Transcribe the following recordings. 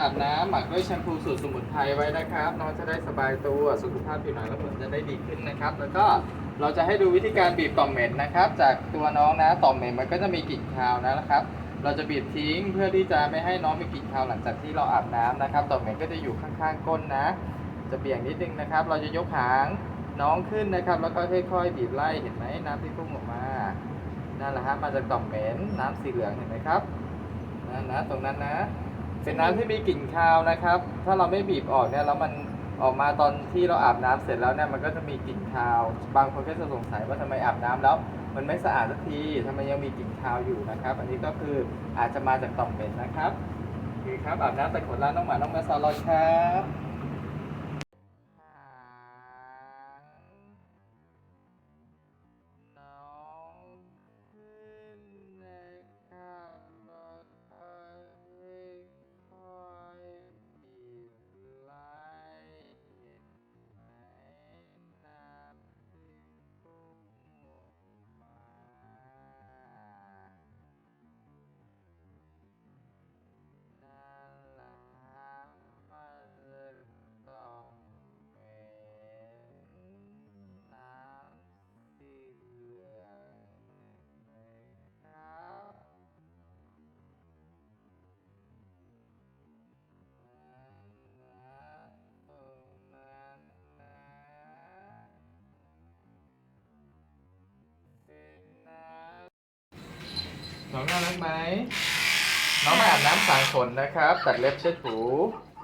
อาบน้ำหมักด้วยแชมพูสูตรสมุนไพรไว้นะครับ น้องจะได้สบายตัวสุขภาพผิวหนังและผลจะได้ดีขึ้นนะครับ แล้วก็เราจะให้ดูวิธีการบีบต่อมเหม็นนะครับ จากตัวน้องนะต่อมเหม็นมันก็จะมีกลิ่นคาวนะครับ เราจะบีบทิ้งเพื่อที่จะไม่ให้น้องมีกลิ่นคาวหลังจากที่เราอาบน้ำนะครับต่อมเหม็นก็จะอยู่ข้างๆก้นนะ จะเบี่ยงนิดนึงนะครับ เราจะยกหางน้องขึ้นนะครับ แล้วก็ค่อยๆบีบไล่เห็นไหมน้ำที่พุ่งออกมานั่นแหละฮะมาจากต่อมเหม็นน้ำสีเหลืองเห็นไหมครับนั่นนะตรงนั้นนะ เป็นน้ำที่มีกลิ่นคาวนะครับ ถ้าเราไม่บีบออกเนี่ยแล้วมันออกมาตอนที่เราอาบน้ำเสร็จแล้วเนี่ยมันก็จะมีกลิ่นคาว บางคนก็จะสงสัยว่าทำไมอาบน้ำแล้ว มันไม่สะอาดสักทีทำไมยังมีกลิ่นคาวอยู่นะครับ อันนี้ก็คืออาจจะมาจากต่อมเหม็นนะครับโอคครับอาบน้ำแต่ขนล้างน้องหมาน้องแมวซาลอนครับ น้องน่ารักไหมน้องมาอาบน้ำสางขนนะครับ ตัดเล็บเช็ดหู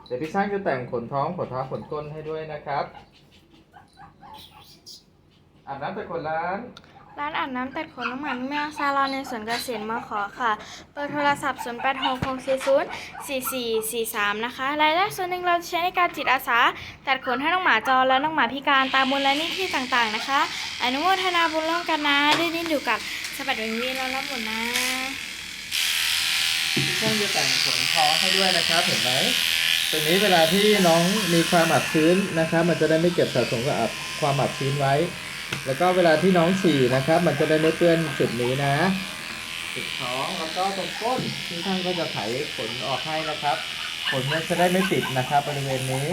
เดี๋ยวพี่ช่างจะแต่งขนท้องขนท้าขนก้นให้ด้วยนะครับอาบน้ำแต่ขนล้าน ร้านอาบน้ำตัดขนน้ำหมันแมวซาลอนในสวนเกษตรมาขอค่ะ เบอร์โทรศัพท์ 0 8 6 6 4 0 4 4 4 3 นะคะ รายได้ส่วนหนึ่งเราจะใช้ในการจิตอาสา ตัดขนให้น้องหมาจรและน้องหมาพิการตามมูลนิธิต่างๆนะคะ อนุโมทนาบุญร่วมกันนะได้ดินอยู่กับสบัดเวงวีเรารับหมดนะช่างจะแต่งขนทอให้ด้วยนะครับเห็นไหมตรงนี้เวลาที่น้องมีความอับชื้นนะครับ มันจะได้ไม่เก็บสะสมกับความอับชื้นไว้ แล้วก็เวลาที่น้องฉี่นะครับ มันจะได้ไม่เปื้อนจุดนี้นะจุดท้องแล้วก็ตรงก้นที่ช่างก็จะไถขนออกให้นะครับขนมันจะได้ไม่ติดนะครับ บริเวณนี้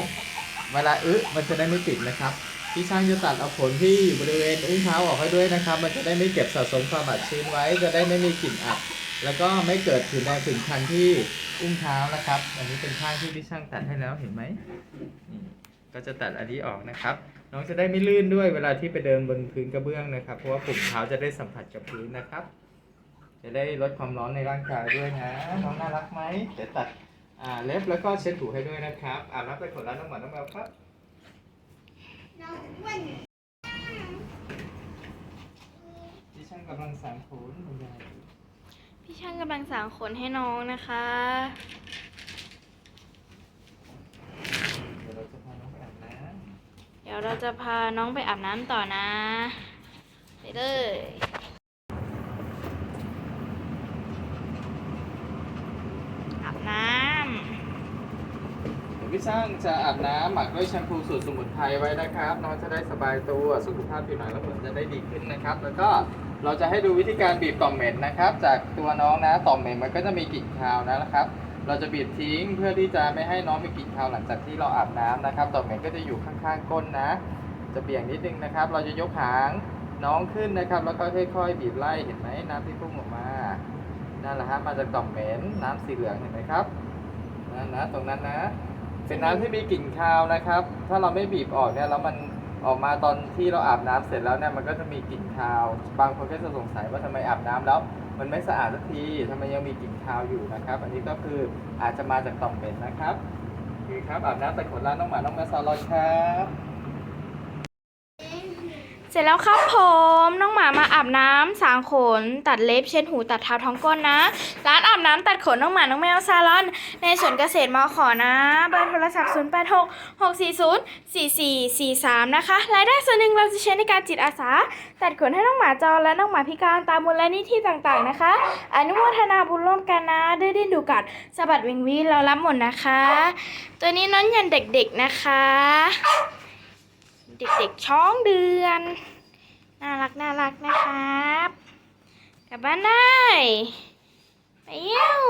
เวลาอึมันจะได้ไม่ติดนะครับพี่ช่างจะตัดเอาขนที่อยู่บริเวณอุ้งเท้าออกให้ด้วยนะครับ มันจะได้ไม่เก็บสะสมความอับชื้นไว้ จะได้ไม่มีกลิ่นอับ แล้วก็ไม่เกิดผื่นแดงผื่นคันที่อุ้งเท้านะครับ อันนี้เป็นข้างที่พี่ช่างตัดให้แล้วเห็นไหมก็จะตัดอันนี้ออกนะครับ น้องจะได้ไม่ลื่นด้วยเวลาที่ไปเดินบนพื้นกระเบื้องนะครับ เพราะว่าปุ่มเท้าจะได้สัมผัสกับพื้นนะครับ จะได้ลดความร้อนในร่างกายด้วยนะ น้องน่ารักไหมเดี๋ยวตัดอ่าเล็บแล้วก็เช็ดถูให้ด้วยนะครับอ่าบน้ำไปขนแล้วน้องหมาน้องแมวครับพี่ช่างกำลังสางขนคุณยายพี่ช่างกำลังสางขนให้น้องนะคะ เดี๋ยวเราจะพาน้องไปอาบน้ เดี๋ยวเราจะพาน้องไปอาบน้ำต่อนะ ไปเลยอาบน้ำพี่ช่างจะอาบน้ำหมักด้วยแชมพูสูตรสมุนไพรไว้นะครับ น้องจะได้สบายตัวสุขภาพผิวหนังและผลจะได้ดีขึ้นนะครับ แล้วก็เราจะให้ดูวิธีการบีบต่อมเหม็นนะครับ จากตัวน้องนะต่อมเหม็นมันก็จะมีกลิ่นคาวนะครับ เราจะบีบทิ้งเพื่อที่จะไม่ให้น้องมีกลิ่นคาวหลังจากที่เราอาบน้ำนะครับต่อมเหม็นก็จะอยู่ข้างๆก้นนะ จะเบี่ยงนิดนึงนะครับ เราจะยกหางน้องขึ้นนะครับ แล้วก็ค่อยๆบีบไล่เห็นไหมน้ำที่พุ่งออกมานั่นแหละฮะมาจากต่อมเหม็นน้ำสีเหลืองเห็นไหมครับนั่นนะตรงนั้นนะ เป็นน้ำที่มีกลิ่นคาวนะครับ ถ้าเราไม่บีบออกเนี่ยแล้วมันออกมาตอนที่เราอาบน้ำเสร็จแล้วเนี่ยมันก็จะมีกลิ่นคาว บางคนก็จะสงสัยว่าทำไมอาบน้ำแล้ว มันไม่สะอาดสักทีทำไมยังมีกลิ่นคาวอยู่นะครับ อันนี้ก็คืออาจจะมาจากต่อมเหม็นนะครับโอเคครับอาบน้ำแต่ขนล้างน้องหมาน้องแมวซาลอนครับ เสร็จแล้วครับผม น้องหมา สางขน ตัดเล็บ เช็ดหู ตัดเท้าท้องก้นนะ ร้านอาบน้ำตัดขนน้องหมาน้องแมวซาลอน ในสวนเกษตรมาขอนะเบอร์โทรศัพท์ 0 8 6 6 4 0 4 4 4 3 นะคะ รายได้ส่วนหนึ่งเราจะใช้ในการจิตอาสา ตัดขนให้น้องหมาจรและน้องหมาพิการตามมูลนิธิต่างๆนะคะ อนุโมทนาบุญร่วมกันนะด้ดินดูกัดสะบัดวิงวีเรารับหมดนะคะ ตัวนี้น้องยันเด็กๆนะคะ เด็กๆช้องเดือน น่ารักน่ารักนะครับ กลับบ้านได้ไปเยี่ยว